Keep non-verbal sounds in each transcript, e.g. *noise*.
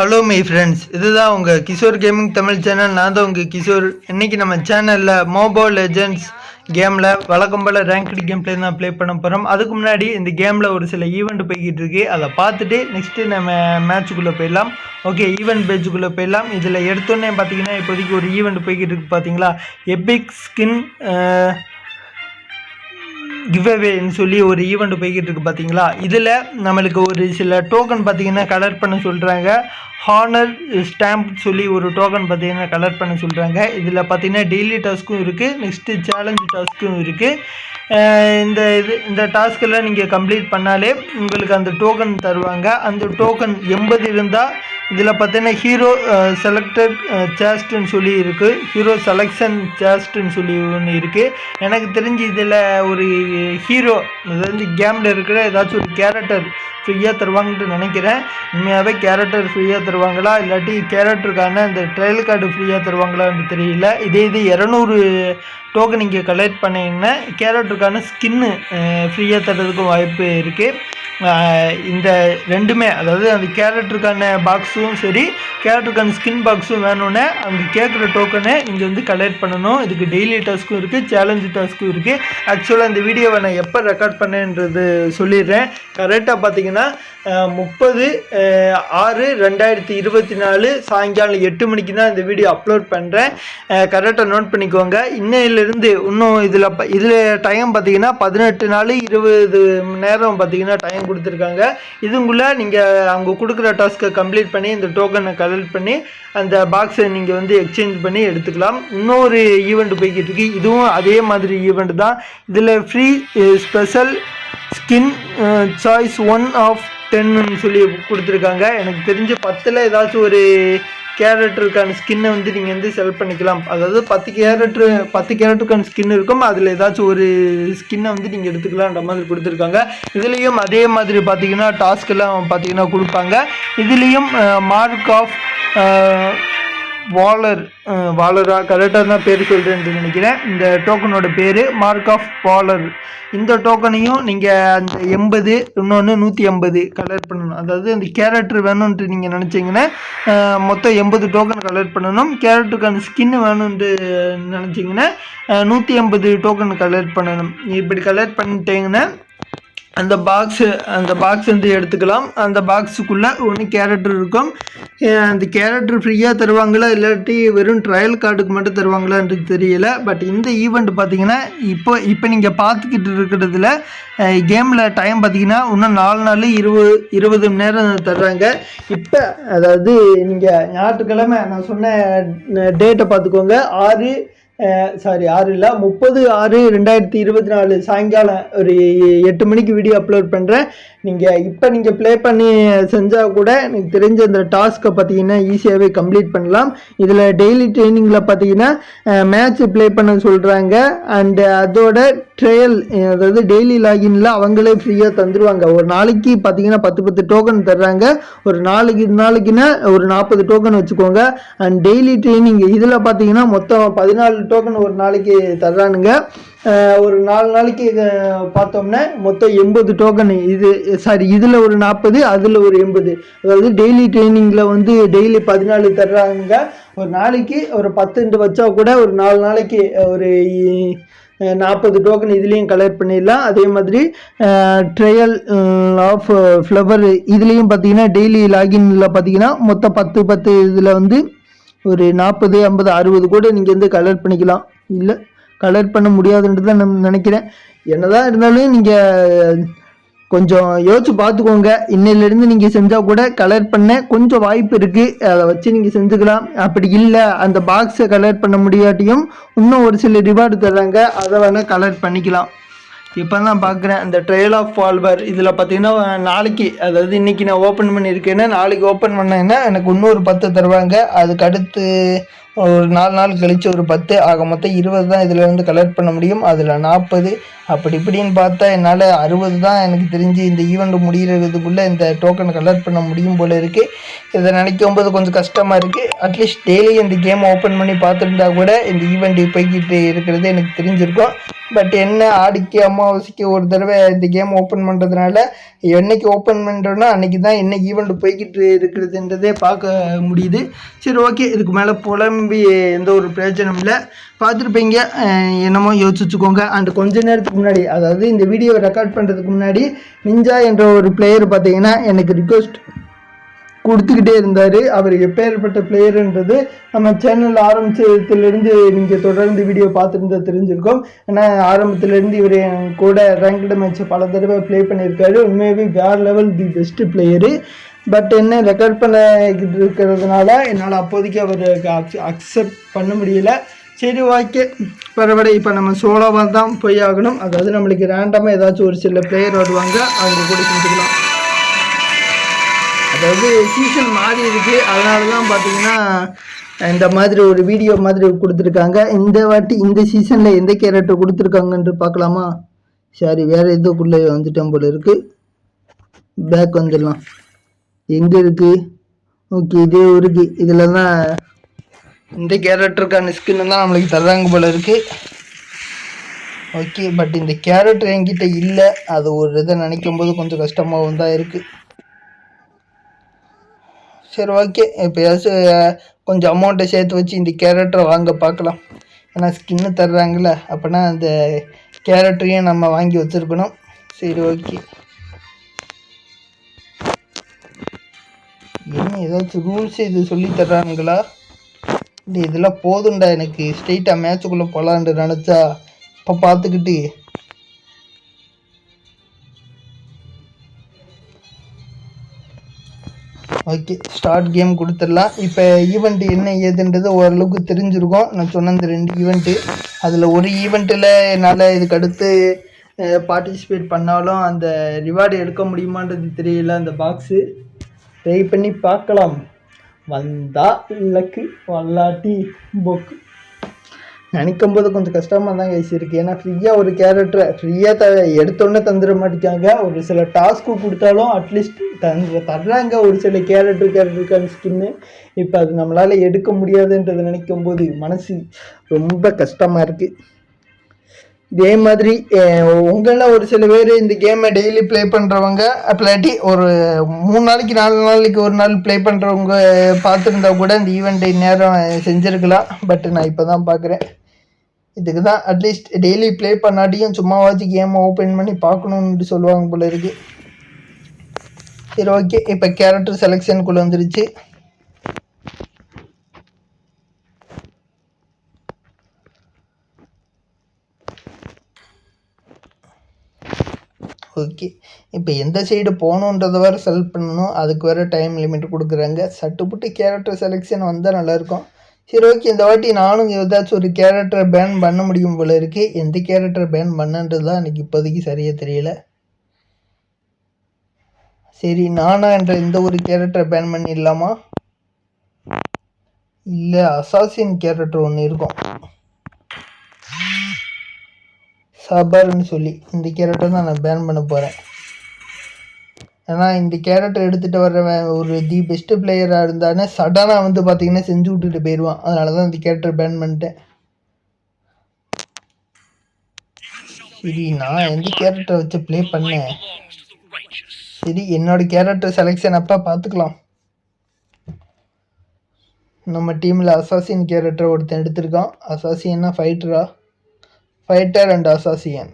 Hello my friends இதுதான் உங்கள் Kishore gaming Tamil channel நான் தான் உங்கள் கிஷோர். இன்றைக்கி நம்ம சேனலில் மோபைல் லெஜெண்ட்ஸ் கேமில் வழக்கம் போல் ரேங்க்டு கேம் பிளே தான் ப்ளே பண்ண போகிறோம் அதுக்கு முன்னாடி இந்த கேமில் ஒரு சில ஈவெண்ட் போய்கிட்டு இருக்கு. அதை பார்த்துட்டு நெக்ஸ்ட்டு நம்ம மேட்ச்சுக்குள்ளே போயிடலாம். ஓகே ஈவெண்ட் பேஜுக்குள்ளே போயிடலாம். இதில் எடுத்தோன்னே பார்த்தீங்கன்னா இப்போதைக்கு ஒரு ஈவெண்ட் போய்கிட்டு இருக்கு பார்த்தீங்களா? எபிக் ஸ்கின் கிவ்அவேன்னு சொல்லி ஒரு ஈவெண்ட் போய்கிட்டு இருக்கு பார்த்தீங்களா இதில் நம்மளுக்கு ஒரு சில டோக்கன் பார்த்தீங்கன்னா கலர் பண்ண சொல்கிறாங்க ஹானர் ஸ்டாம்ப் சொல்லி ஒரு டோக்கன் பார்த்தீங்கன்னா கலர் பண்ண சொல்கிறாங்க இதில் பார்த்தீங்கன்னா டெய்லி டாஸ்க்கும் இருக்குது நெக்ஸ்ட்டு சேலஞ்ச் டாஸ்க்கும் இருக்குது இந்த இது இந்த டாஸ்க்கெல்லாம் நீங்கள் கம்ப்ளீட் பண்ணாலே உங்களுக்கு அந்த டோக்கன் தருவாங்க. அந்த டோக்கன் எண்பது இருந்தால் இதில் பார்த்தீங்கன்னா ஹீரோ செலக்டட் சேஸ்ட்டுன்னு சொல்லி இருக்குது ஹீரோ செலெக்ஷன் சேஸ்ட்டுன்னு சொல்லி ஒன்று இருக்குது எனக்கு தெரிஞ்சு இதில் ஒரு ஹீரோ அதாவது கேமில் இருக்கிற ஏதாச்சும் ஒரு கேரக்டர் ஃப்ரீயாக தருவாங்கன்ட்டு நினைக்கிறேன். உண்மையாகவே கேரக்டர் ஃப்ரீயாக தருவாங்களா? இல்லாட்டி கேரக்டருக்கான அந்த ட்ரையல் கார்டு ஃப்ரீயாக தருவாங்களான்னு தெரியல. இதே இது இரநூறு டோக்கன் இங்கே கலெக்ட் பண்ணிங்கன்னா கேரக்டருக்கான ஸ்கின்னு ஃப்ரீயாக தர்றதுக்கும் வாய்ப்பு இருக்குது இந்த ரெண்டுமே அதாவது அந்த கேரக்டருக்கான பாக்ஸும் சரி கேரக்டருக்கான ஸ்கின் பாக்ஸும் வேணும்னே அவங்க கேட்குற டோக்கனை நீங்கள் வந்து கலெக்ட் பண்ணணும். இதுக்கு டெய்லி டாஸ்க்கும் இருக்குது சேலஞ்சு டாஸ்க்கும் இருக்குது ஆக்சுவலாக இந்த வீடியோவை நான் எப்போ ரெக்கார்ட் பண்ணேன்றது சொல்லிடுறேன். கரெக்டாக பார்த்தீங்கன்னா முப்பது ஆறு ரெண்டாயிரத்தி இருபத்தி நாலு சாயங்காலம் எட்டு மணிக்கு தான் இந்த வீடியோ அப்லோட் பண்ணுறேன் கரெக்டாக நோட் பண்ணிக்கோங்க. இன்னையிலேருந்து இன்னும் இதில் இதில் டைம் பார்த்தீங்கன்னா பதினெட்டு நாள் இருபது நேரம் பார்த்தீங்கன்னா டைம் கொடுத்துருக்காங்க. இதுங்குள்ளே நீங்கள் அவங்க கொடுக்குற டாஸ்க்கை கம்ப்ளீட் பண்ணி இந்த டோக்கனை கலெக்ட் பண்ணி அந்த பாக்ஸை நீங்கள் வந்து எக்ஸ்சேஞ்ச் பண்ணி எடுத்துக்கலாம். இன்னொரு ஈவெண்ட் போய்கிட்டு இருக்கு. இதுவும் அதே மாதிரி ஈவெண்ட் தான். இதில் free special skin choice one of டென்னு சொல்லி கொடுத்துருக்காங்க. எனக்கு தெரிஞ்ச பத்தில் ஏதாச்சும் ஒரு கேரக்டருக்கான ஸ்கின்னை வந்து நீங்கள் வந்து செலக்ட் பண்ணிக்கலாம். அதாவது பத்து கேரக்டரு பத்து கேரக்டருக்கான ஸ்கின் இருக்கும். அதில் ஏதாச்சும் ஒரு ஸ்கின்னை வந்து நீங்கள் எடுத்துக்கலான்ற மாதிரி கொடுத்துருக்காங்க. இதுலேயும் அதே மாதிரி பார்த்தீங்கன்னா டாஸ்க்கெல்லாம் பார்த்தீங்கன்னா கொடுப்பாங்க. இதுலேயும் மார்க் ஆஃப் வாலர் வாலரா கரெக்டாக தான் பேர் சொல்கிறேன்னு நினைக்கிறேன். இந்த டோக்கனோட பேர் மார்க் ஆஃப் வாலர் இந்த டோக்கனையும் நீங்கள் அந்த எண்பது இன்னொன்று நூற்றி எண்பது கலர் பண்ணணும். அதாவது அந்த கேரக்டர் வேணும்ன்ட்டு நீங்கள் நினச்சிங்கன்னா மொத்தம் எண்பது டோக்கன் கலர் பண்ணணும். கேரக்டருக்கான ஸ்கின்னு வேணும்ன்ட்டு நினச்சிங்கன்னா நூற்றி எண்பது டோக்கன் கலர் பண்ணணும். இப்படி கலர் பண்ணிட்டீங்கன்னா அந்த பாக்ஸு அந்த பாக்ஸ் வந்து எடுத்துக்கலாம். அந்த பாக்ஸுக்குள்ளே ஒன்று கேரக்டர் இருக்கும். அந்த கேரக்டர் ஃப்ரீயாக தருவாங்களா? இல்லாட்டி வெறும் ட்ரையல் கார்டுக்கு மட்டும் தருவாங்களான்றது தெரியல. பட் இந்த ஈவெண்ட் பார்த்தீங்கன்னா இப்போ இப்போ நீங்கள் பார்த்துக்கிட்டு இருக்கிறதுல கேமில் டைம் பார்த்தீங்கன்னா இன்னும் நாலு நாள் இருபது இருபது மணி நேரம் தர்றாங்க. இப்போ அதாவது நீங்கள் ஞாயிற்றுக்கிழமை நான் சொன்ன டேட்டை பார்த்துக்கோங்க ஆறு சாரி ஆறு இல்லை முப்பது ஆறு ரெண்டாயிரத்தி இருபத்தி நாலு சாயங்காலம் ஒரு எட்டு மணிக்கு வீடியோ அப்லோட் பண்ணுறேன் நீங்கள் இப்போ நீங்கள் ப்ளே பண்ணி செஞ்சால் கூட எனக்கு தெரிஞ்ச இந்த டாஸ்க்கை பார்த்தீங்கன்னா ஈஸியாகவே கம்ப்ளீட் பண்ணலாம். இதில் டெய்லி ட்ரைனிங்கில் பார்த்தீங்கன்னா மேட்ச் ப்ளே பண்ண சொல்கிறாங்க அண்டு அதோட ட்ரையல் அதாவது டெய்லி லாகின்ல அவங்களே ஃப்ரீயாக தந்துடுவாங்க ஒரு நாளைக்கு பார்த்தீங்கன்னா பத்து பத்து டோக்கன் தர்றாங்க. ஒரு நாளைக்கு நாளைக்குன்னா ஒரு நாற்பது டோக்கன் வச்சுக்கோங்க. அண்ட் டெய்லி ட்ரைனிங் இதில் பார்த்தீங்கன்னா மொத்தம் பதினாலு டோக்கன் ஒரு நாளைக்கு தர்றானுங்க. ஒரு நாலு நாளைக்கு பார்த்தோம்னா மொத்தம் எண்பது டோக்கன் இது சாரி இதில் ஒரு நாற்பது அதில் ஒரு எண்பது. அதாவது டெய்லி ட்ரைனிங்கில் வந்து டெய்லி பதினாலு தர்றாங்க. ஒரு நாளைக்கு ஒரு பத்துண்டு வச்சா கூட ஒரு நாலு நாளைக்கு ஒரு நாற்பது டோக்கன் இதுலேயும் கலெக்ட் பண்ணிடலாம். அதே மாதிரி ட்ரையல் ஆஃப் ஃப்ளவர் இதுலேயும் பார்த்தீங்கன்னா டெய்லி லாகின்ல பார்த்தீங்கன்னா மொத்தம் பத்து பத்து இதில் வந்து ஒரு நாற்பது ஐம்பது அறுபது கூட நீங்கள் வந்து கலெக்ட் பண்ணிக்கலாம். இல்லை? கலெக்ட் பண்ண முடியாதுன்றது தான் நான் நினைக்கிறேன். என்னதான் இருந்தாலும் நீங்கள் கொஞ்சம் யோசிச்சு பார்த்துக்கோங்க. இன்னையிலேருந்து நீங்கள் செஞ்சால் கூட கலர் பண்ண கொஞ்சம் வாய்ப்பு இருக்குது அதை வச்சு நீங்கள் செஞ்சுக்கலாம். அப்படி இல்லை அந்த பாக்ஸை கலர் பண்ண முடியாட்டியும் இன்னும் ஒரு சில ரிவார்டு தர்றாங்க. அதை வேணால் கலர் பண்ணிக்கலாம். இப்போ தான் பார்க்குறேன். அந்த ட்ரையல் ஆஃப் ஃபால்வர் இதில் பார்த்தீங்கன்னா நாளைக்கு அதாவது இன்றைக்கி நான் ஓப்பன் பண்ணியிருக்கேன்னா நாளைக்கு ஓப்பன் பண்ணேன்னா எனக்கு இன்னொரு பத்து தருவாங்க. அதுக்கு அடுத்து ஒரு நாலு நாள் கழித்து ஒரு பத்து ஆக மொத்தம் இருபது தான் இதில் இருந்து கலெக்ட் பண்ண முடியும். அதில் நாற்பது அப்படி இப்படின்னு பார்த்தா என்னால் அறுபது தான் எனக்கு தெரிஞ்சு இந்த ஈவெண்ட் முடிகிறதுக்குள்ளே இந்த டோக்கன் கலெக்ட் பண்ண முடியும் போல் இருக்குது இதை நினைக்கும் போது கொஞ்சம் கஷ்டமாக இருக்குது அட்லீஸ்ட் டெய்லி இந்த கேம் ஓப்பன் பண்ணி பார்த்துருந்தா கூட இந்த ஈவெண்ட் போய்கிட்டு இருக்கிறது எனக்கு தெரிஞ்சிருக்கும். பட் என்ன ஆடிக்கு அமாவாசைக்கு ஒரு தடவை இந்த கேம் ஓப்பன் பண்ணுறதுனால என்னைக்கு ஓப்பன் பண்ணுறோன்னா அன்றைக்கி தான் என்ன ஈவெண்ட் போய்கிட்டு இருக்கிறதுன்றதே பார்க்க முடியுது. சரி ஓகே இதுக்கு மேலே திரும்பி எந்த ஒரு பிரயோஜனம் இல்லை. பார்த்துருப்பீங்க என்னமோ யோசிச்சுக்கோங்க. அண்ட் கொஞ்ச நேரத்துக்கு முன்னாடி அதாவது இந்த வீடியோவை ரெக்கார்ட் பண்ணுறதுக்கு முன்னாடி நிஞ்சா என்ற ஒரு பிளேயர் பார்த்தீங்கன்னா எனக்கு ரிக்வஸ்ட் கொடுத்துக்கிட்டே இருந்தார். அவர் எப்பேற்பட்ட பிளேயருன்றது நம்ம சேனல் ஆரம்பிச்சதுலேருந்து நீங்கள் தொடர்ந்து வீடியோ பார்த்துருந்தா தெரிஞ்சிருக்கோம். ஏன்னா ஆரம்பத்துலேருந்து இவர் என் கூட ரேங்க்டு மேட்ச்சை பல தடவை ப்ளே பண்ணியிருக்காரு. உண்மையாகவே வேறு level the best player but என்ன ரெக்கார்ட் பண்ண இருக்கிறதுனால என்னால் அப்போதைக்கு அவர் அக்செப்ட் பண்ண முடியல. சரி ஓகே பரவாயில்ல இப்போ நம்ம சோலோவாக தான் போய் ஆகணும். அதாவது நம்மளுக்கு ரேண்டமாக ஏதாச்சும் ஒரு சில பிளேயர் வருவாங்க அவங்க கூட செஞ்சுக்கலாம். அதாவது சீசன் மாறி இருக்கு. அதனால தான் பார்த்தீங்கன்னா இந்த மாதிரி ஒரு வீடியோ மாதிரி கொடுத்துருக்காங்க. இந்த வாட்டி இந்த சீசனில் எந்த கேரக்டர் கொடுத்துருக்காங்கன்ட்டு பார்க்கலாமா? சரி வேறு எதுக்குள்ளே வந்துட்டோம் போல இருக்குது பேக் வந்துடலாம். எங்கே இருக்கு? ஓகே இதே இருக்கு இதில் தான் இந்த கேரக்டருக்கான ஸ்கின்னு தான் நம்மளுக்கு தர்றாங்க போல இருக்கு. ஓகே பட் இந்த கேரக்டர் என்கிட்ட இல்லை. அது ஒரு இதை நினைக்கும் போது கொஞ்சம் கஷ்டமாகவும் தான் இருக்குது சரி ஓகே. எப்போயாச்சும் கொஞ்சம் அமௌண்ட்டை சேர்த்து வச்சு இந்த கேரக்டரை வாங்க பார்க்கலாம். ஏன்னா ஸ்கின்னு தர்றாங்கல்ல அப்படின்னா அந்த கேரக்டரையும் நம்ம வாங்கி வச்சுருக்கணும். சரி ஓகே. என்ன ஏதாச்சும் ரூல்ஸ் இது சொல்லி தர்றானுங்களா? இல்லை இதெல்லாம் போதும்டா எனக்கு. ஸ்ட்ரெயிட்டாக மேட்சுக்குள்ளே போகலான்னு நினச்சா இப்போ பார்த்துக்கிட்டு. ஓகே ஸ்டார்ட் கேம் கொடுத்துடலாம். இப்போ ஈவெண்ட் என்ன ஏதுன்றது ஓரளவுக்கு தெரிஞ்சிருக்கும். நான் சொன்ன இந்த ரெண்டு ஈவெண்ட்டு அதில் ஒரு ஈவெண்ட்டில் என்னால் இதுக்கு அடுத்து பார்ட்டிசிபேட் பண்ணாலும் அந்த ரிவார்டு எடுக்க முடியுமான்றது தெரியல அந்த பாக்ஸு ட்ரை பண்ணி பார்க்கலாம். வந்தா லக்கு வல்லாட்டி போக்கு. நினைக்கும் போது கொஞ்சம் கஷ்டமாக தான் கைஸ் இருக்குது ஏன்னா ஃப்ரீயாக ஒரு கேரக்டரை ஃப்ரீயாக த எடுத்தோடனே தந்துட மாட்டேங்காங்க ஒரு சில டாஸ்க்கு கொடுத்தாலும் அட்லீஸ்ட் தந்து தர்றாங்க. ஒரு சில கேரக்டர் கேரக்டருக்கான ஸ்கின்னு இப்போ அது நம்மளால் எடுக்க முடியாதுன்றதை நினைக்கும் போது மனசு ரொம்ப கஷ்டமாக இருக்குது இதே மாதிரி உங்களில் ஒரு சில பேர் இந்த கேமை டெய்லி ப்ளே பண்ணுறவங்க அப்பலாட்டி ஒரு மூணு நாளைக்கு நாலு நாளைக்கு ஒரு நாள் ப்ளே பண்ணுறவங்க பார்த்துருந்தா கூட இந்த ஈவெண்ட்டை நேரம் செஞ்சுருக்கலாம். பட் நான் இப்போ தான் பார்க்குறேன் இதுக்கு தான் அட்லீஸ்ட் டெய்லி ப்ளே பண்ணாட்டியும் சும்மாவாச்சும் கேமை ஓப்பன் பண்ணி பார்க்கணுன்ட்டு சொல்லுவாங்க போல இருக்குது சரி ஓகே இப்போ கேரக்டர் செலெக்ஷனுக்குள்ளே வந்துருச்சு. ஓகே இப்போ எந்த சைடு போகணுன்றத வேறு செலக்ட் பண்ணணும். அதுக்கு வேறு டைம் லிமிட் கொடுக்குறாங்க. சட்டுப்புட்டு கேரக்டர் செலெக்ஷன் வந்தால் நல்லாயிருக்கும் சரி ஓகே இந்த வாட்டி நானும் ஏதாச்சும் ஒரு கேரக்டரை பேன் பண்ண முடியும் போல இருக்கு. எந்த கேரக்டரை பேன் பண்ணன்றது தான் எனக்கு இப்போதைக்கு சரியாக தெரியல. சரி நானா என்ற இந்த ஒரு கேரக்டரை பேன் பண்ணிடலாமா? இல்லை அசாசின் கேரக்டர் ஒன்று இருக்கும். சபர்னு சொல்லி இந்த கேரட்டை தான் நான் பேன் பண்ண போகிறேன் ஏன்னா இந்த கேரக்டர் எடுத்துகிட்டு வர்றவன் ஒரு தி பெஸ்ட்டு பிளேயராக இருந்தானே சடனாக வந்து பார்த்தீங்கன்னா செஞ்சு விட்டுட்டு போயிடுவான் அதனால தான் இந்த கேரக்டர் பேன் பண்ணிட்டேன். சரி நான் எந்த கேரக்டரை வச்சு ப்ளே பண்ணேன்? சரி என்னோட கேரக்டர் செலெக்ஷன் அப்போ பார்த்துக்கலாம் நம்ம டீமில் அசாசின் கேரக்டர் ஒருத்தன் எடுத்திருக்கான். அசாசியன்னா ஃபைட்டரா ஃபைட்டர் அண்ட் அசாசியன்.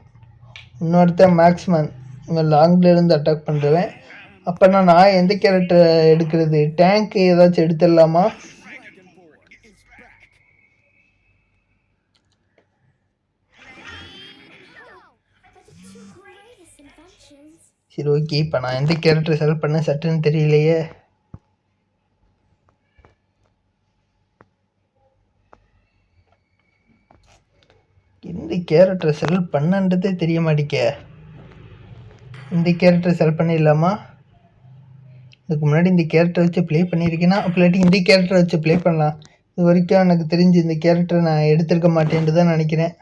இன்னொருத்தன் மேக்ஸ்மேன். இவன் லாங்லேருந்து அட்டாக் பண்ணுறவன் அப்போனா நான் எந்த கேரக்டர் எடுக்கிறது? டேங்க் ஏதாச்சும் எடுத்துடலாமா? சரி ஓகே இப்போ நான் எந்த கேரக்டர் செலக்ட் பண்ணேன்? சட்டுன்னு தெரியலையே எந்த கேரக்டர் செலக்ட் பண்ணன்றதே தெரிய மாட்டேங்க இந்த கேரக்டர் செலக்ட் பண்ணிடலாமா? இதுக்கு முன்னாடி இந்த கேரக்டர் வச்சு ப்ளே பண்ணியிருக்கேன்னா அப்படி இந்த கேரக்டர் வச்சு ப்ளே பண்ணலாம். இது வரைக்கும் எனக்கு தெரிஞ்சு இந்த கேரக்டர் நான் எடுத்திருக்க மாட்டேன்ட்டு தான் நினைக்கிறேன்.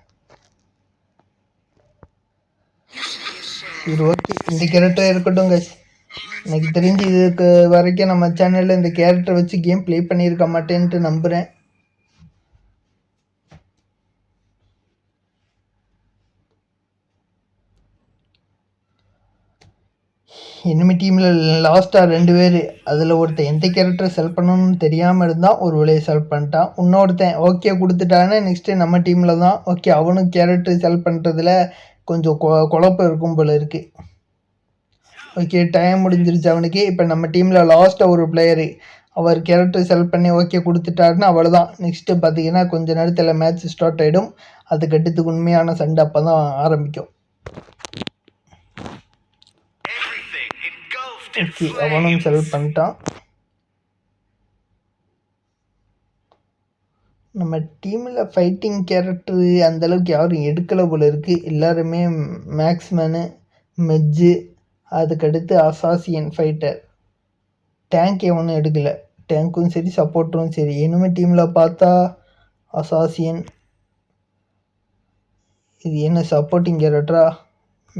சரி ஓகே இந்த கேரக்டர் இருக்கட்டும் guys. எனக்கு தெரிஞ்சு இதுக்கு வரைக்கும் நம்ம சேனலில் இந்த கேரக்டர் வச்சு கேம் ப்ளே பண்ணியிருக்க மாட்டேன்ட்டு நம்புகிறேன் எனிமி டீமில் லாஸ்ட்டாக ரெண்டு பேர் அதில் ஒருத்தன் எந்த கேரக்டர் செல் பண்ணணும்னு தெரியாமல் இருந்தால் ஒரு வேலையை செல் பண்ணிட்டான். இன்னொருத்தன் ஓகே கொடுத்துட்டான்னு நெக்ஸ்ட்டு நம்ம டீமில் தான் ஓகே அவனும் கேரக்டர் செல் பண்ணுறதுல கொஞ்சம் கொ குழப்பம் இருக்கும் போல இருக்குது ஓகே டைம் முடிஞ்சிருச்சு அவனுக்கு. இப்போ நம்ம டீமில் லாஸ்ட்டாக ஒரு பிளேயரு அவர் கேரக்டர் செல் பண்ணி ஓகே கொடுத்துட்டாருன்னு அவ்வளோதான் நெக்ஸ்ட்டு பார்த்தீங்கன்னா கொஞ்ச நேரத்தில் மேட்ச் ஸ்டார்ட் ஆகிடும் அதுக்கடுத்து உண்மையான சண்டை அப்போ தான் ஆரம்பிக்கும். ஓகே அவனும் செல் பண்ணிட்டான். நம்ம டீமில் ஃபைட்டிங் கேரக்டரு அந்தளவுக்கு யாரும் எடுக்கலை போல இருக்குது எல்லாருமே மேக்ஸ்மேனு மெஜ்ஜு அதுக்கடுத்து அசாசியன் ஃபைட்டர் டேங்க் எவனும் எடுக்கலை. டேங்க்கும் சரி சப்போர்ட்டரும் சரி. இனிமேல் டீமில் பார்த்தா அசாசியன் இது என்ன சப்போர்ட்டிங் கேரக்டரா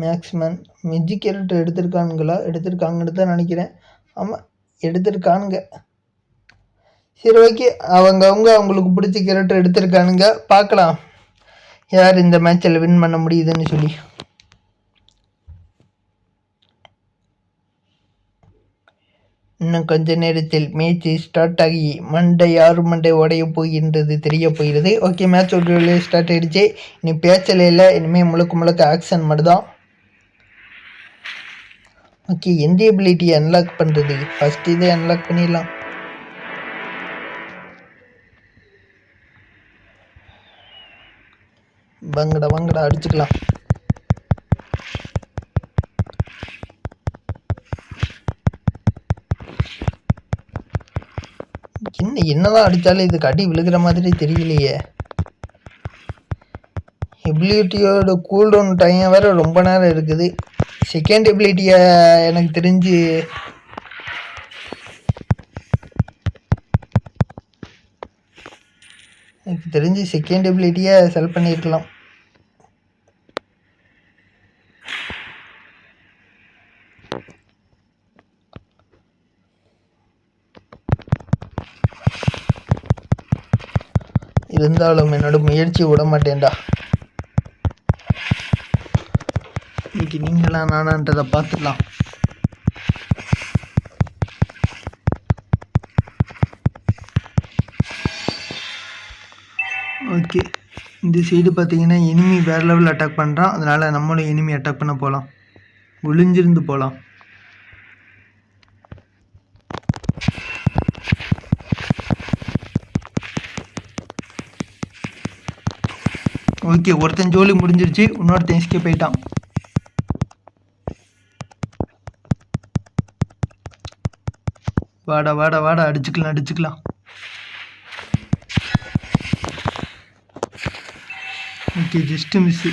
மேக்ஸ்மேன் மெஜிக் கேரக்டர் எடுத்திருக்கானுங்களா? எடுத்திருக்காங்கன்னு தான் நினைக்கிறேன். ஆமாம் எடுத்திருக்கானுங்க. சரி ஓகே அவங்கவுங்க அவங்களுக்கு பிடிச்ச கேரக்டர் எடுத்திருக்கானுங்க. பார்க்கலாம். யார் இந்த மேட்சில் வின் பண்ண முடியுதுன்னு சொல்லி. இன்னும் கொஞ்ச நேரத்தில் மேட்ச் ஸ்டார்ட் ஆகி மண்டை யார் மண்டை உடைய போகின்றது தெரிய போகிறது. ஓகே மேட்ச் ஒரு ஸ்டார்ட் ஆகிடுச்சு இனி பேச்சல இல்லை. இனிமேல் முழுக்க முழுக்க ஆக்ஷன் மட்டும்தான். ஓகே எந்த எபிலிட்டியை அன்லாக் பண்ணுறது ஃபஸ்ட் இதே அன்லாக் பண்ணிடலாம். வாங்கடா வாங்கடா அடிச்சுக்கலாம். என்ன என்னதான் அடித்தாலும் இதுக்கு அடி விழுகிற மாதிரி தெரியலையே. எபிலிட்டியோட கூல்டவுன் டைம் வேறு ரொம்ப நேரம் இருக்குது. செகண்ட் எபிலிட்டியை எனக்கு தெரிஞ்சு எனக்கு தெரிஞ்சு செகண்ட் எபிலிட்டியை செல் பண்ணியிருக்கலாம் இருந்தாலும் என்னோட முயற்சி விட மாட்டேன்டா. இன்னைக்கு நீங்களா நானான்றதை பார்த்துக்கலாம் ஓகே. இந்த சைடு பார்த்தீங்கன்னா எனிமி வேறு லெவல் அட்டாக் பண்ணுறான் அதனால் நம்மளும் எனிமி அட்டாக் பண்ண போகலாம் ஒளிஞ்சிருந்து போகலாம் ஓகே ஒருத்தன் ஜோலி முடிஞ்சிருச்சு இன்னொருத்தன் எஸ்கே போயிட்டான் வாடா வாடா வாடா அடிச்சுக்கலாம் அடிச்சுக்கலாம். ஓகே ஜஸ்ட்டு மிஸ்ஸு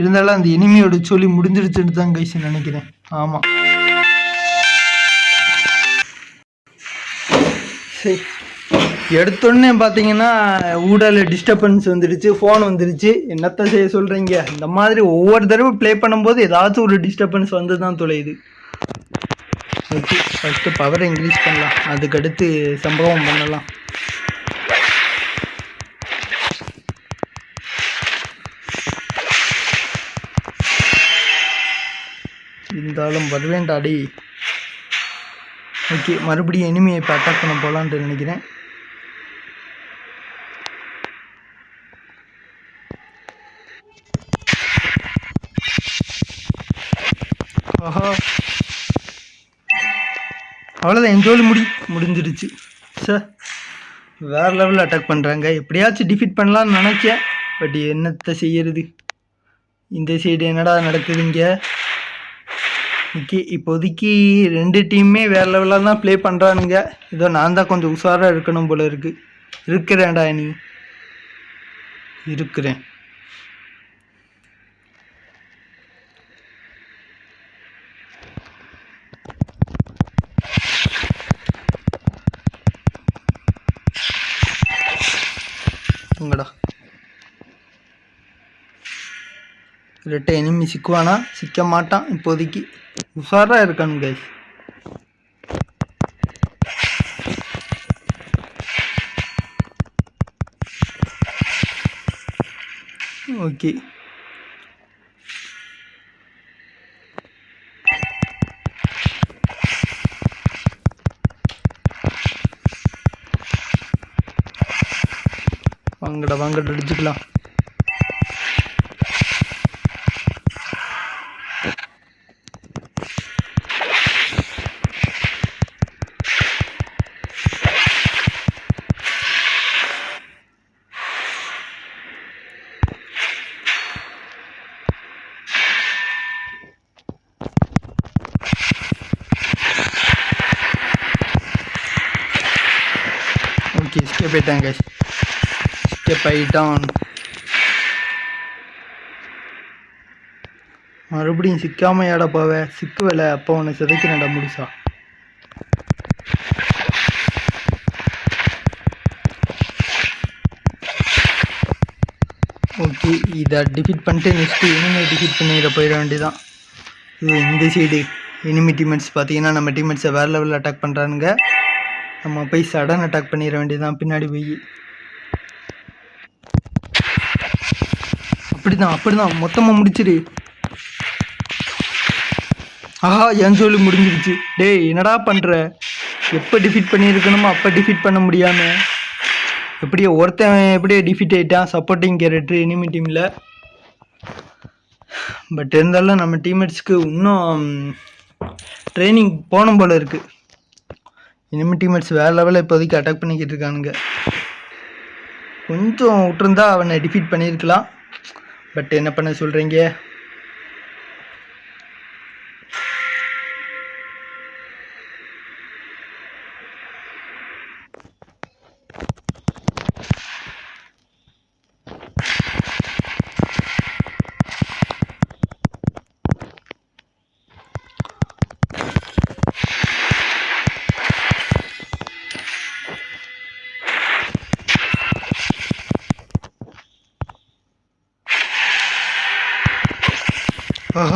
இருந்தாலும் அந்த இனிமையோட சொல்லி முடிஞ்சிருச்சுன்னு தான் கைஸ் நினைக்கிறேன். ஆமாம் சரி. எடுத்தோடனே பார்த்தீங்கன்னா ஊடல டிஸ்டர்பன்ஸ் வந்துடுச்சு ஃபோன் வந்துடுச்சு. என்னத்த செய்ய சொல்கிறீங்க இந்த மாதிரி ஒவ்வொரு தடவை ப்ளே பண்ணும்போது ஏதாச்சும் ஒரு டிஸ்டர்பன்ஸ் வந்து தான் தொலையுது. ஓகே ஃபஸ்ட்டு பவரை இன்க்ரீஸ் பண்ணலாம். அதுக்கடுத்து சம்பவம் பண்ணலாம். இருந்தாலும் வருவேண்டாடி ஓகே மறுபடியும் எனிமையை இப்போ அட்டாக் பண்ண போகலான்ட்டு நினைக்கிறேன். ஆஹா. அவ்வளோதான் என்ஜோல் முடி முடிஞ்சிடுச்சு. சார் வேறு லெவலில் அட்டாக் பண்ணுறாங்க எப்படியாச்சும் டிஃபீட் பண்ணலான்னு நினச்சேன். பட் என்னத்தை செய்யறது? இந்த சைடு என்னடா நடக்குது இங்கே ஓகே இப்போதைக்கு ரெண்டு டீமுமே வேறு லெவலாக தான் ப்ளே பண்ணுறானுங்க ஏதோ நான் தான் கொஞ்சம் உஷாராக இருக்கணும் போல இருக்குது இருக்கிறேன்டா நீ இருக்கிறேன். ரெட்டை எனிமி சிக்குவானா? சிக்க மாட்டான் இப்போதைக்கு. உஷாராக இருக்கானு கைஸ் ஓகே வாங்கடா வாங்கடா அடிச்சுக்கலாம். ஓகே ஸ்கேப் ஆயிட்டாங்க guys. மறுபடியும் சிக்காம ஏட போவ? சிக்குவல அப்போ உன்னை சிதைக்கிறேன்டா முடிசா ஓகே இதை டிஃபீட் பண்ணிட்டு நெக்ஸ்ட்டு இனிமே டிஃபீட் பண்ணிட போயிட வேண்டியதான் இது இந்த சைடு எனிமி டீமெட்ஸ் பார்த்தீங்கன்னா நம்ம டீமெட்ஸை வேறு லெவலில் அட்டாக் பண்ணுறானுங்க நம்ம போய் சடன் அட்டாக் பண்ணிட வேண்டியதுதான். பின்னாடி போய் அப்படிதான் அப்படிதான். மொத்தமாக முடிச்சிரு ஆஹா என் சொல்லி முடிஞ்சிருச்சு டேய் என்னடா பண்ணுற எப்போ டிஃபீட் பண்ணியிருக்கணுமோ அப்போ டிஃபீட் பண்ண முடியாமல் எப்படியோ ஒருத்தன் எப்படியோ டிஃபீட் ஆகிட்டான் சப்போர்ட்டிங் கேரக்டர் இனிமி டீமில் பட் இருந்தாலும் நம்ம டீம்மேட்ஸ்க்கு இன்னும் ட்ரைனிங் போகணும் போல இருக்குது இனிமே டீம்மேட்ஸ் வேறு லெவலில் இப்போதைக்கு அட்டாக் பண்ணிக்கிட்டு இருக்கானுங்க. கொஞ்சம் விட்டுருந்தா அவனை டிஃபீட் பண்ணியிருக்கலாம். பட் என்ன பண்ண சொல்கிறீங்க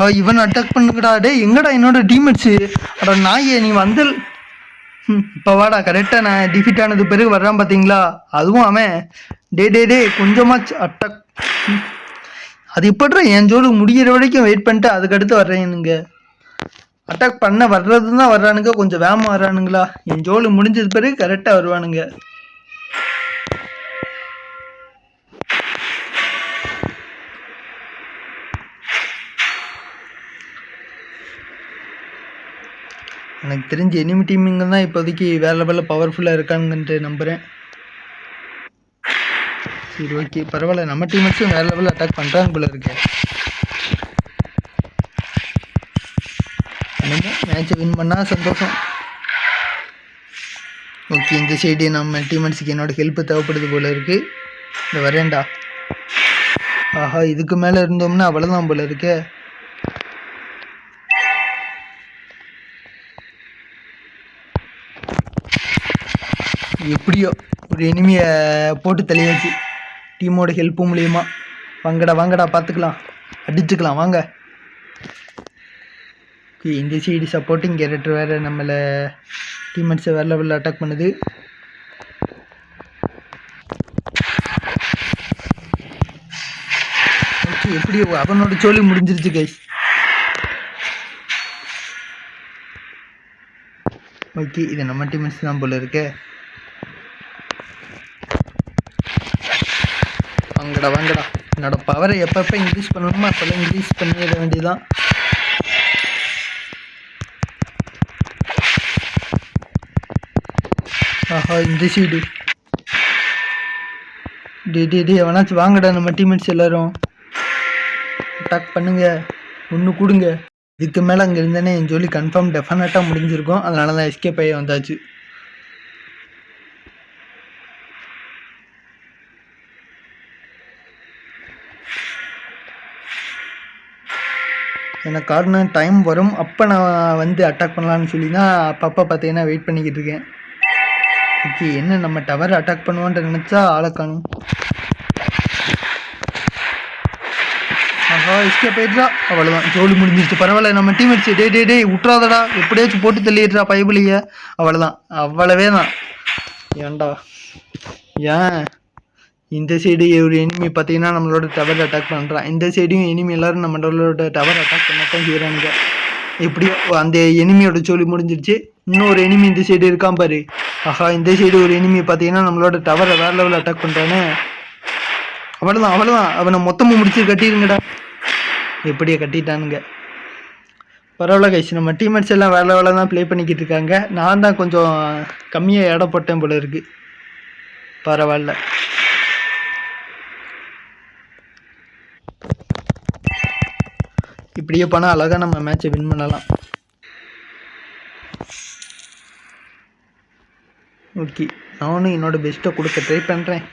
ஆஹா இவன் அட்டாக் பண்ணுங்கடா. டே எங்கடா என்னோட டீம்மேட்ஸு அட நாயே நீ வந்து ம், இப்போ வாடா கரெக்டாக நான் டிஃபீட் ஆனது பிறகு வர்றான் பார்த்தீங்களா அதுவும் அவன். டே டே டே கொஞ்சமாச்சு அட்டாக் அது எப்படிடா என் ஜோலு முடிகிற வரைக்கும் வெயிட் பண்ணிட்டு அதுக்கடுத்து வர்றேனுங்க அட்டாக் பண்ண வர்றது தான் வர்றானுங்க கொஞ்சம் வேகமாக வர்றானுங்களா? என் ஜோலு முடிஞ்சது பிறகு கரெக்டாக வருவானுங்க. எனக்கு தெரிஞ்சு எனிமி டீமிங்க தான் இப்போதைக்கு வேற லெவலில் பவர்ஃபுல்லாக இருக்காங்கன்ட்டு நம்புகிறேன் சரி ஓகே பரவாயில்ல. நம்ம டீமேட்ஸும் வேற லெவலில் அட்டாக் பண்ணுறாங்க போல இருக்கு. என்னமோ மேட்ச்சை வின் பண்ணால் சந்தோஷம். ஓகே இந்த சைடு நம்ம டீமேட்ஸுக்கு என்னோட ஹெல்ப்பு தேவைப்படுது போல இருக்குது இந்த வரேன்டா ஆஹா இதுக்கு மேலே இருந்தோம்னா அவ்வளோதான் போல இருக்கே. எப்படியோ ஒரு எனிமியை போட்டு தள்ளியாச்சு டீமோட ஹெல்ப் மூலியமா. வாங்கடா வாங்கடா பார்த்துக்கலாம். அடிச்சுக்கலாம் வாங்க. ஓகே இந்த சைடு சப்போர்ட்டிங் கேரக்டர் வேறு நம்மளை டீம்மேட்ஸை வேறு லெவலில் அட்டாக் பண்ணுது. ஓகே எப்படியோ அவனோட சோழி முடிஞ்சிருச்சு கைஸ் ஓகே இது நம்ம டீம்மேட்ஸ் தான் போல இருக்கே. வாங்கடா வாங்கடா. என்னோட பவரை எப்பப்போ இன்க்ரீஸ் பண்ணணுமோ அப்போல்லாம் இன்க்ரீஸ் பண்ணிட வேண்டியதான் ஆஹா இந்த சைடு டே டே டே எவனாச்சும் வாங்கடா நம்ம டீம்மேட்ஸ் எல்லாரும். அட்டாக் பண்ணுங்க. ஒன்று கொடுங்க. இதுக்கு மேலே அங்கே இருந்தேனே என் சொல்லி கன்ஃபார்ம் டெஃபினட்டாக முடிஞ்சிருக்கும். அதனால தான் எஸ்கேப் ஆகி வந்தாச்சு. எனக்கு காரணம்? டைம் வரும். அப்போ நான் வந்து அட்டாக் பண்ணலான்னு சொல்லி தான் அப்பப்போ பார்த்தீங்கன்னா வெயிட் பண்ணிக்கிட்டு இருக்கேன். ஓகே என்ன நம்ம டவர் அட்டாக் பண்ணுவோன்ட்டு நினச்சா ஆளை காணும். ஆஹா எஸ்கேப் போயிடுறா அவ்வளோதான் ஜோலி முடிஞ்சிருச்சு. பரவாயில்ல நம்ம டீம் அடிச்சு டே டே டே விட்றாதடா எப்படியாச்சும் போட்டு தள்ளிடுறா பைபிளைய அவ்வளோதான் அவ்வளவே தான் ஏன்டா? ஏன்? இந்த சைடு ஒரு எனிமி பார்த்தீங்கன்னா நம்மளோட டவர் அட்டாக் பண்ணுறான் இந்த சைடையும் எனிமி எல்லாரும் நம்மளோட டவர் அட்டாக் பண்ண தான் செய்கிறாங்க எப்படியோ அந்த எனிமியோட ஜோலி முடிஞ்சிருச்சு. இன்னொரு எனிமி இந்த சைடு இருக்கான் பாரு. ஆஹா இந்த சைடு ஒரு எனிமி பார்த்தீங்கன்னா நம்மளோட டவரை வேற லெவலில் அட்டாக் பண்ணுறானே அவ்வளோதான் அவ்வளோதான் அவனை மொத்தமும் முடிச்சு கட்டிடுங்கடா எப்படியே கட்டிட்டானுங்க. பரவாயில்ல கைஸ் நம்ம டீம்மேட்ஸ் எல்லாம் வேலை வேலை தான் ப்ளே பண்ணிக்கிட்டு இருக்காங்க. நான் தான் கொஞ்சம் கம்மியாக இடம் போட்டேன் போல இருக்குது பரவாயில்ல. இப்படியே போனால் அழகாக நம்ம மேட்சை வின் பண்ணலாம். ஓகே நானும் என்னோட பெஸ்ட்டை கொடுக்க ட்ரை பண்ணுறேன்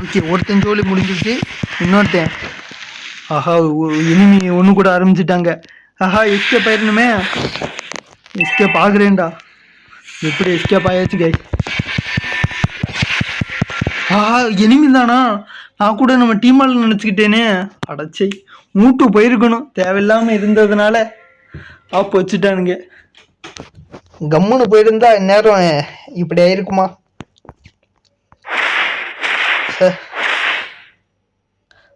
ஓகே ஒருத்தன் ஜோலி முடிஞ்சிருச்சு இன்னொருத்தன் ஆஹா இனிமி ஒன்று கூட ஆரம்பிச்சிட்டாங்க. ஆஹா எஸ்கேப் ஆயிடணுமே எஸ்கேப் ஆகுறேன்டா. எப்படி எஸ்கேப் ஆயாச்சு கை ஆஹா எனிமி தானா நான் கூட நம்ம டீமால் நினச்சிக்கிட்டேனே. அடைச்சை மூட்டு போயிருக்கணும். தேவையில்லாமல் இருந்ததுனால. ஆப்பு வச்சுட்டானுங்க. கம்முன்னு போயிருந்தா இந்நேரம் இப்படி ஆயிருக்குமா?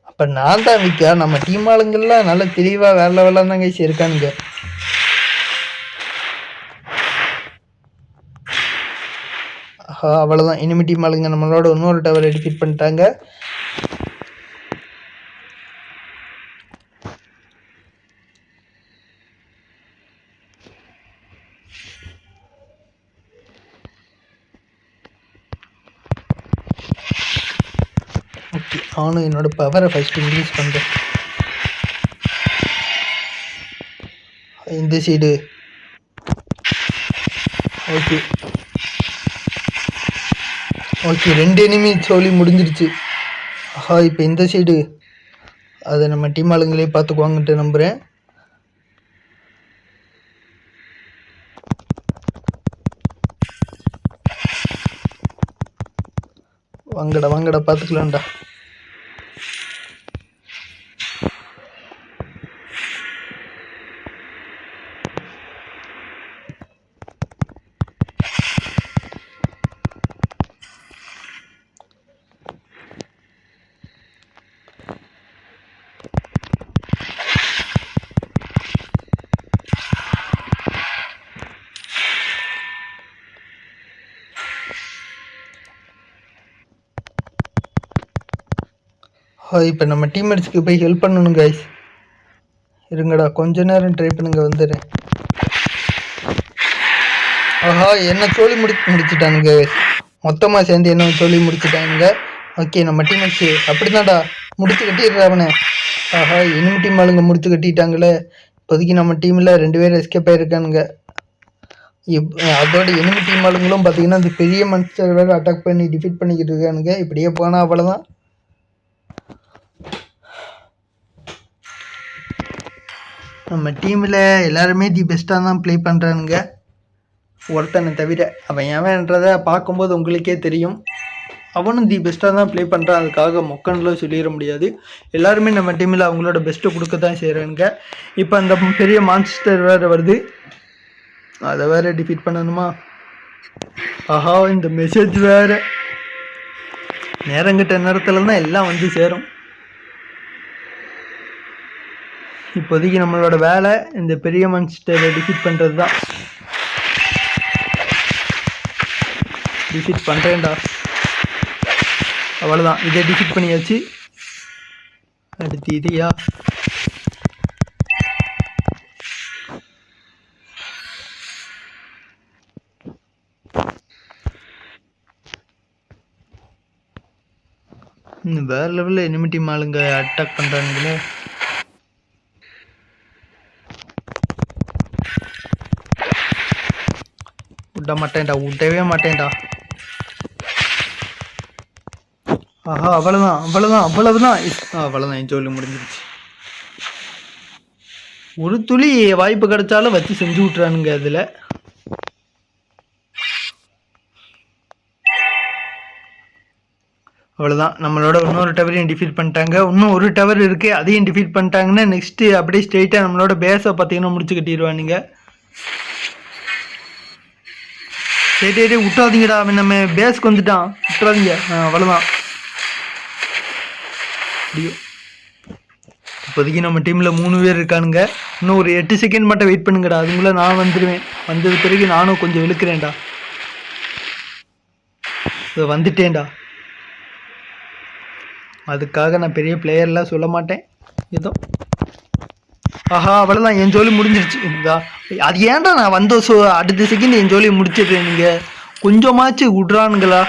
அப்போ நான் தான் விக்கா. நம்ம டீம் ஆளுங்கள்லாம் நல்ல தெளிவாக வேற வேலை தாங்க இருக்கானுங்க அவ்வளோதான் இனிமே டீம் ஆளுங்க நம்மளோட இன்னொரு டவரை டிஃபீட் பண்ணிட்டாங்க. ஓகே நானும் என்னோட பவரை ஃபஸ்ட்டு இன்க்ரீஸ் பண்ணுறேன் இந்த சைடு ஓகே. ஓகே ரெண்டு எனிமி ஜோலி முடிஞ்சிருச்சு. ஆஹா இப்போ இந்த சைடு அதை நம்ம டீம் ஆளுங்களே பார்த்துக்குவாங்கன்ட்டு நம்புகிறேன் வாங்கடா வாங்கடா பார்த்துக்கலாம்டா. இப்போ நம்ம டீம்மேட்ஸ்க்கு போய் ஹெல்ப் பண்ணணும் கைஸ் இருங்கடா கொஞ்ச நேரம் ட்ரை பண்ணுங்க வந்துடுறேன். ஆஹா என்ன சொல்லி முடி முடிச்சிட்டானுங்க. மொத்தமாக சேர்ந்து என்ன சொல்லி முடிச்சிட்டானுங்க. ஓகே நம்ம டீம்மேட்ஸு அப்படிதான்டா. முடிச்சு கட்டிடுறா அவனை. ஆஹா இனிமே டீம் ஆளுங்க முடிச்சு கட்டிட்டாங்களே. இப்போதைக்கு நம்ம டீமில் ரெண்டு பேரும் எஸ்கேப் ஆகிருக்கானுங்க இப் அதோட எனிமி டீம் ஆளுங்களும் பார்த்தீங்கன்னா அந்த பெரிய மனுஷர் வேறு அட்டாக் பண்ணி டிஃபீட் பண்ணிக்கிட்டு இருக்கானுங்க. இப்படியே போனால் அவ்வளோதான் நம்ம டீமில் எல்லாருமே தி பெஸ்ட்டாக தான் ப்ளே பண்ணுறானுங்க ஒருத்தனை தவிர அவன் எவன்றதை பார்க்கும்போது உங்களுக்கே தெரியும். அவனும் தி பெஸ்ட்டாக தான் ப்ளே பண்ணுறான் அதுக்காக மொக்கன்லாம் சொல்லிட முடியாது. எல்லாருமே நம்ம டீமில் அவங்களோட பெஸ்ட்டை கொடுக்க தான் செய்கிறானுங்க இப்போ அந்த பெரிய மான்ஸ்டர் வேறு வருது. அதை வேறு டிஃபீட் பண்ணணுமா? ஆஹா இந்த மெசேஜ் வேறு. நேரங்கிட்ட நேரத்தில் தான் எல்லாம் வந்து சேரும். இப்போதைக்கு நம்மளோட வேலை இந்த பெரிய மான்ஸ்டரை டிஃபிட் பண்ணுறது தான் டிஃபிட் பண்ணுறேன்டா அவ்வளோதான் இதை டிஃபிட் பண்ணியாச்சு. அடுத்து இதையா? வேறு லெவலில் எனிமிட்டி மாலுங்க அட்டாக் பண்ணுறானுங்களே விட மாட்டேன்டா விடவே மாட்டேன்டா. ஆஹா அவ்வளோதான் அவ்வளோதான் அவ்வளவுதான். அவ்வளோதான் என் ஜோலி முடிஞ்சிருச்சு. ஒரு துளி வாய்ப்பு கிடைச்சாலும் வச்சு செஞ்சு விட்றானுங்க அதில். அவ்வளோதான் நம்மளோட இன்னொரு டவரையும் டிஃபீட் பண்ணிட்டாங்க. இன்னும் ஒரு டவர் இருக்குது அதையும் டிஃபீட் பண்ணிட்டாங்கன்னா நெக்ஸ்ட்டு அப்படியே ஸ்ட்ரெயிட்டாக நம்மளோட பேஸை பார்த்தீங்கன்னா முடிச்சு கட்டிடுவானுங்க. சரி டேய், டேய் விட்டாதீங்கடா அவன் நம்ம பேஸ்க்கு வந்துட்டான். விட்டுறாதீங்க. அவ்வளோதான் ஐயோ இப்போதைக்கு நம்ம டீமில் மூணு பேர் இருக்கானுங்க. இன்னும் ஒரு எட்டு செகண்ட் மட்டும் வெயிட் பண்ணுங்கடா. அதுக்குள்ளே நான் வந்துடுவேன் வந்தது பிறகு நானும் கொஞ்சம் இழுக்கிறேன்டா. இதோ வந்துட்டேன்டா. அதுக்காக நான் பெரிய பிளேயர்லாம் சொல்ல மாட்டேன். ஏதோ ஆஹா அவ்வளோதான் என் ஜோலி முடிஞ்சிருச்சு. இந்தா அது ஏன்டா நான் வந்த சோ அடுத்த செகண்ட் என் ஜோலி முடிச்சிடுறேன் நீங்கள் கொஞ்சமாச்சு விட்றானுங்களா?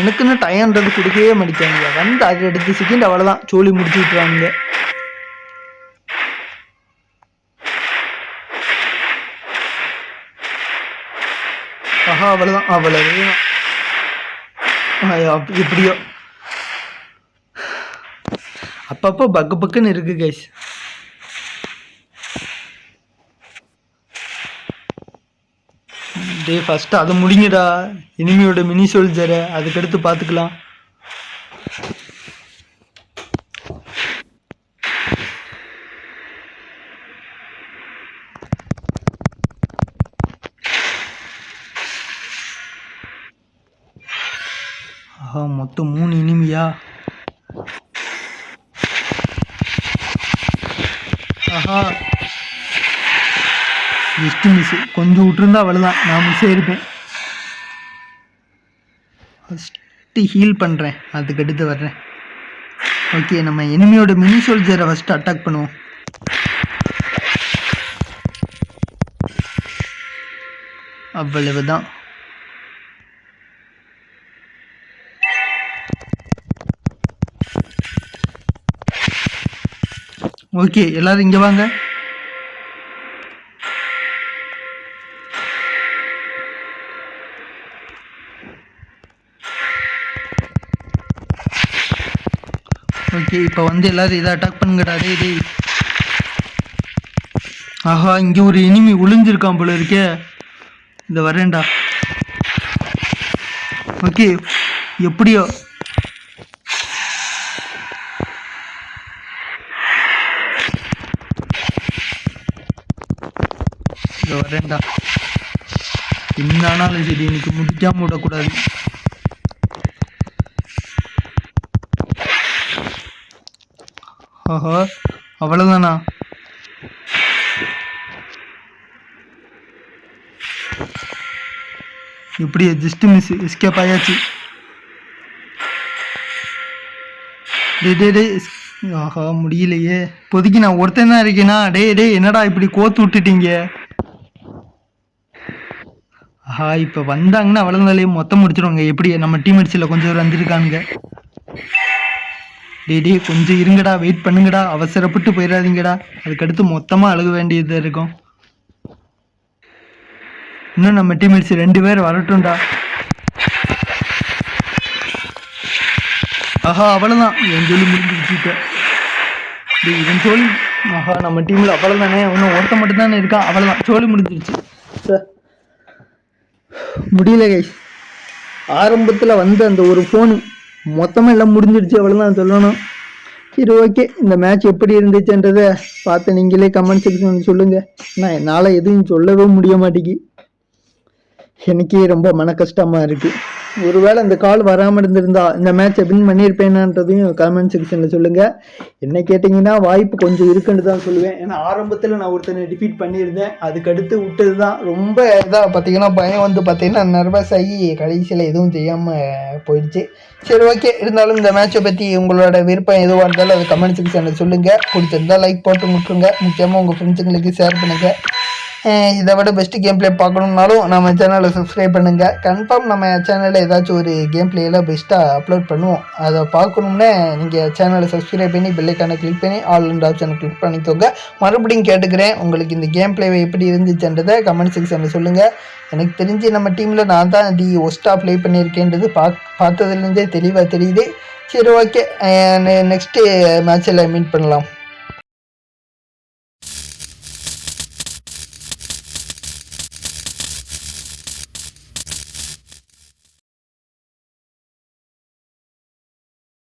எனக்குன்னு டயன்றது கொடுக்கவே மாட்டேங்க வந்து அது அடுத்த செகண்ட் அவ்வளோதான் ஜோலி முடிச்சு விட்றானுங்க. ஆஹா அவ்வளோதான் அவ்வளவு எப்படியோ. அப்பப்போ பக்கு பக்குன்னு இருக்கு கைஸ் டே ஃபஸ்ட்டு அதை முடிங்கடா இனிமையோட மினி சோல்ஜரை அதுக்கடுத்து பார்த்துக்கலாம் ஆஹா மொத்தம் மூணு இனிமையா ஆஹா ஜஸ்ட் மிஸ் கொஞ்சம் விட்டுருந்தா அவ்வளோதான் நான் மிஸ் ஆயிருப்பேன் ஃபஸ்ட்டு ஹீல் பண்ணுறேன் அதுக்கு அடுத்து வர்றேன். ஓகே நம்ம எனிமியோட மினி சோல்ஜரை ஃபஸ்ட்டு அட்டாக் பண்ணுவோம். அவ்வளவுதான். ஓகே எல்லாரும் இங்கே வாங்க. ஓகே இப்போ வந்து எல்லாரும் இதை அட்டாக் பண்ணுங்கடா டேய் டேய். ஆஹா இங்கே ஒரு இனிமி ஒளிஞ்சிருக்கான் போல இருக்கே. இந்த வரேன்டா ஓகே எப்படியோ. இந்த வரேன்டா என்ன ஆனாலும் சரி எனக்கு முடிக்காம விடக்கூடாது. ஆஹா அவ்வளோதானா இப்படியே ஜஸ்ட் மிஸ் எஸ்கேப் ஆயாச்சு. டே டே டே ஆஹா முடியலையே. இப்போதைக்கு நான் ஒருத்தன் தான் இருக்கேனா? டே டே என்னடா இப்படி கோத்து விட்டுட்டீங்க? ஆஹா இப்போ வந்தாங்கன்னா வளர்ந்தாலே மொத்தம் முடிச்சிருவாங்க. எப்படி நம்ம டீம்மேட்ஸில் கொஞ்சம் பேர் வந்திருக்கானுங்க டே டே கொஞ்சம் இருங்கடா வெயிட் பண்ணுங்கடா அவசரப்பட்டு போயிடாதீங்கடா அதுக்கடுத்து மொத்தமாக அழுக வேண்டியதாக இருக்கும். இன்னும் நம்ம டீம்மேட்ஸ் ரெண்டு பேர் வரட்டும்டா. ஆஹா அவ்வளோதான் என் சொல்லி முடிஞ்சிருச்சு இப்போ. இவன் சோழி ஆஹா நம்ம டீமில் அவ்வளோதானே இன்னும் ஒருத்த மட்டும் தானே இருக்கான் அவ்வளோதான் சோழி முடிஞ்சிருச்சு. சார் முடியல கைஸ் ஆரம்பத்தில் வந்து அந்த ஒரு ஃபோனு மொத்தமாக எல்லாம் முடிஞ்சிடுச்சு அவ்வளோதான் சொல்லணும். சரி ஓகே இந்த மேட்ச் எப்படி இருந்துச்சுன்றதை பார்த்து நீங்களே கமெண்ட் செக்ஷன் சொல்லுங்கள் நான் என்னால் எதுவும் சொல்லவே முடிய மாட்டேங்கி. எனக்கே ரொம்ப மன கஷ்டமாக இருக்குது ஒருவேளை இந்த கால் வராமல் இருந்திருந்தா இந்த மேட்சை வின் பண்ணியிருப்பேனான்றதையும் கமெண்ட் செக்ஷனில் சொல்லுங்கள் என்ன கேட்டிங்கன்னா வாய்ப்பு கொஞ்சம் இருக்குன்னு தான் சொல்லுவேன். ஏன்னா ஆரம்பத்தில் நான் ஒருத்தனை டிஃபீட் பண்ணியிருந்தேன். அதுக்கடுத்து விட்டது தான் ரொம்ப இதாக பார்த்தீங்கன்னா பயம் வந்து பார்த்தீங்கன்னா நர்வஸ் ஆகி கடைசியில் எதுவும் செய்யாமல் போயிடுச்சு. சரி ஓகே இருந்தாலும் இந்த மேட்சை பற்றி உங்களோட விருப்பம் எதுவாக இருந்தாலும் அது கமெண்ட் செக்ஷனில் சொல்லுங்கள் பிடிச்சிருந்தால் லைக் போட்டு முட்டுருங்க முக்கியமாக உங்கள் ஃப்ரெண்ட்ஸுங்களுக்கு ஷேர் பண்ணுங்கள் *laughs* இதை விட பெஸ்ட்டு கேம் பிளே பார்க்கணுன்னாலும் நம்ம சேனலை சப்ஸ்கிரைப் பண்ணுங்கள் கன்ஃபார்ம் நம்ம சேனலில் ஏதாச்சும் ஒரு கேம் பிளேயில் பெஸ்ட்டாக அப்லோட் பண்ணுவோம். அதை பார்க்கணும்னே நீங்கள் சேனலை சப்ஸ்கிரைப் பண்ணி பெல்லைக்கான கிளிக் பண்ணி ஆல் அண்ட் ஆப்ஷனை கிளிக் பண்ணிக்கோங்க. மறுபடியும் கேட்டுக்கிறேன் உங்களுக்கு இந்த கேம் பிளேவை எப்படி இருந்துச்சுன்றதை கமெண்ட் செக்ஷனில் சொல்லுங்கள் எனக்கு தெரிஞ்சு நம்ம டீமில் நான் தான் டி ஒஸ்ட்டாக ப்ளே பண்ணியிருக்கேன்றது பாக் பார்த்ததுலேருந்தே தெளிவாக தெரியுது. சரி ஓகே நெக்ஸ்ட்டு மேட்ச்சில் மீட் பண்ணலாம்.